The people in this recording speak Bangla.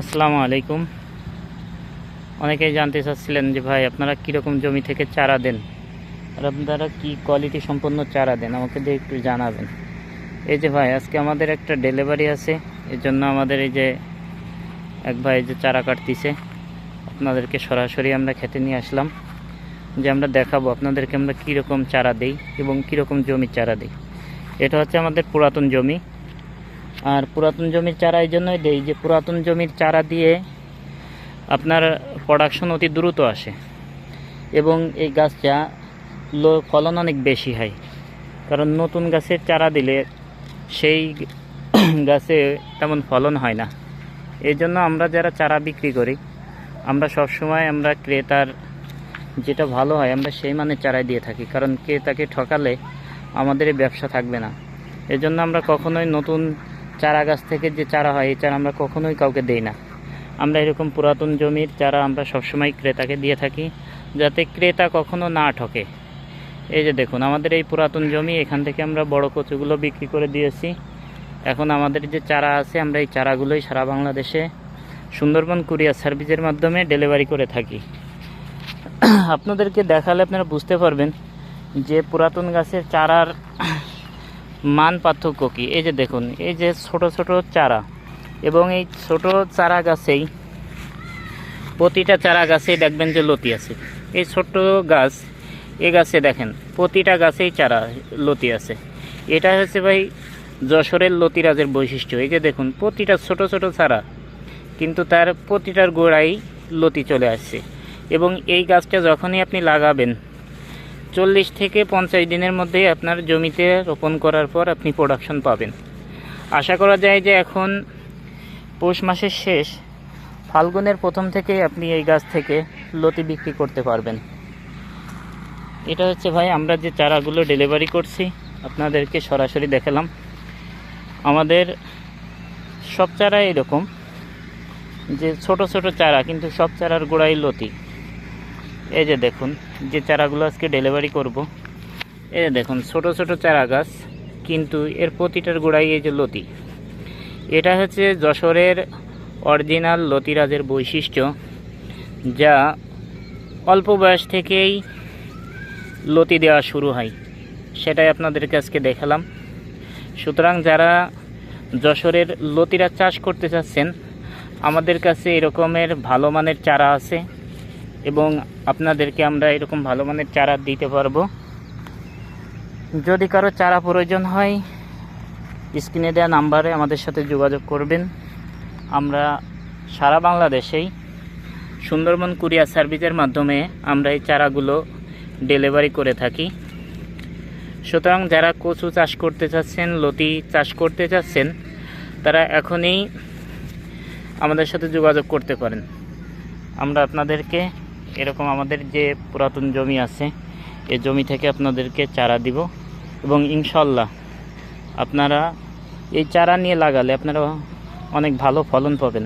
আসসালামু আলাইকুম। অনেকেই জানতে চাচ্ছিলেন যে ভাই, আপনারা কীরকম জমি থেকে চারা দেন? আর আপনারা কি কোয়ালিটি সম্পন্ন চারা দেন? আমাকে দিয়ে একটু জানাবেন। এই যে ভাই, আজকে আমাদের একটা ডেলিভারি আছে। এর জন্য আমাদের এই যে এক ভাই যে চারা কাটতিছে, আপনাদেরকে সরাসরি আমরা খেতে নিয়ে আসলাম। যে আমরা দেখাবো আপনাদেরকে আমরা কীরকম চারা দেই এবং কীরকম জমির চারা দিই। এটা হচ্ছে আমাদের পুরাতন জমি। আর পুরাতন জমির চারা এই জন্যই দেই যে পুরাতন জমির চারা দিয়ে আপনার প্রোডাকশন অতি দ্রুত আসে। এবং এই গাছটা লো ফলন অনেক বেশি হয়। কারণ নতুন গাছের চারা দিলে সেই গাছে তেমন ফলন হয় না। এই জন্য আমরা যারা চারা বিক্রি করি, আমরা সবসময় আমরা ক্রেতার যেটা ভালো হয় আমরা সেই মানের চারাই দিয়ে থাকি। কারণ ক্রেতাকে ঠকালে আমাদের ব্যবসা থাকবে না। এজন্য আমরা কখনোই নতুন চারা গাছ থেকে যে চারা হয়, এই চারা আমরা কখনোই কাউকে দেই না। আমরা এরকম পুরাতন জমির চারা আমরা সবসময় ক্রেতাকে দিয়ে থাকি, যাতে ক্রেতা কখনো না ঠকে। এই যে দেখুন, আমাদের এই পুরাতন জমি, এখান থেকে আমরা বড় কচুগুলো বিক্রি করে দিয়েছি। এখন আমাদের যে চারা আছে, আমরা এই চারাগুলোই সারা বাংলাদেশে সুন্দরবন কুরিয়ার সার্ভিসের মাধ্যমে ডেলিভারি করে থাকি। আপনাদেরকে দেখালে আপনারা বুঝতে পারবেন যে পুরাতন গাছের চারার মান পার্থক্য কী? এই যে দেখুন, এই যে ছোট ছোট চারা এবং এই ছোট চারা গাছেই প্রতিটা চারা গাছেই দেখবেন যে লতি আছে। এই ছোট্ট গাছ, এ গাছে দেখেন, প্রতিটা গাছেই চারা, লতি আছে। এটা হচ্ছে ভাই যশোরের লতিরাজের বৈশিষ্ট্য। এই যে দেখুন, প্রতিটা ছোট ছোট চারা কিন্তু তার প্রতিটার গোড়াই লতি চলে আসছে এবং এই গাছটা যখনই আপনি লাগাবেন চল্লিশ থেকে পঞ্চাশ দিনের মধ্যেই আপনার জমিতে রোপণ করার পর আপনি প্রোডাকশন পাবেন। আশা করা যায় যে এখন পৌষ মাসের শেষ, ফাল্গুনের প্রথম থেকেই আপনি এই গাছ থেকে লতি বিক্রি করতে পারবেন। এটা হচ্ছে ভাই, আমরা যে চারাগুলো ডেলিভারি করছি, আপনাদেরকে সরাসরি দেখালাম। আমাদের সব চারা এরকম, যে ছোট ছোট চারা, কিন্তু সব চারার গোড়াই লতি। এই যে দেখুন, যে চারাগুলো আজকে ডেলিভারি করব, এই যে দেখুন, ছোট ছোট চারা গাছ, কিন্তু এর প্রতিটার গোড়াই এই যে লতি। এটা হচ্ছে যশোরের অরিজিনাল লতিরাজের বৈশিষ্ট্য, যা অল্প বয়স থেকেই লতি দেওয়া শুরু হয়। সেটাই আপনাদেরকে আজকে দেখালাম। সুতরাং যারা যশোরের লতিরা চাষ করতে চাচ্ছেন, আমাদের কাছে এরকমের ভালো মানের চারা আছে। এবং আপনাদেরকে আমরা এরকম ভালো মানের চারা দিতে পারব। যদি কারও চারা প্রয়োজন হয়, স্ক্রিনে দেওয়া নাম্বারে আমাদের সাথে যোগাযোগ করবেন। আমরা সারা বাংলাদেশেই সুন্দরবন কুরিয়ার সার্ভিসের মাধ্যমে আমরা এই চারাগুলো ডেলিভারি করে থাকি। সুতরাং যারা কচু চাষ করতে চাচ্ছেন, লতি চাষ করতে চাচ্ছেন, তারা এখনই আমাদের সাথে যোগাযোগ করতে পারেন। আমরা আপনাদেরকে এরকম আমাদের যে পুরাতন জমি আছে, এ জমি থেকে আপনাদেরকে চারা দিব এবং ইনশাল্লাহ আপনারা এই চারা নিয়ে লাগালে আপনারা অনেক ভালো ফলন পাবেন।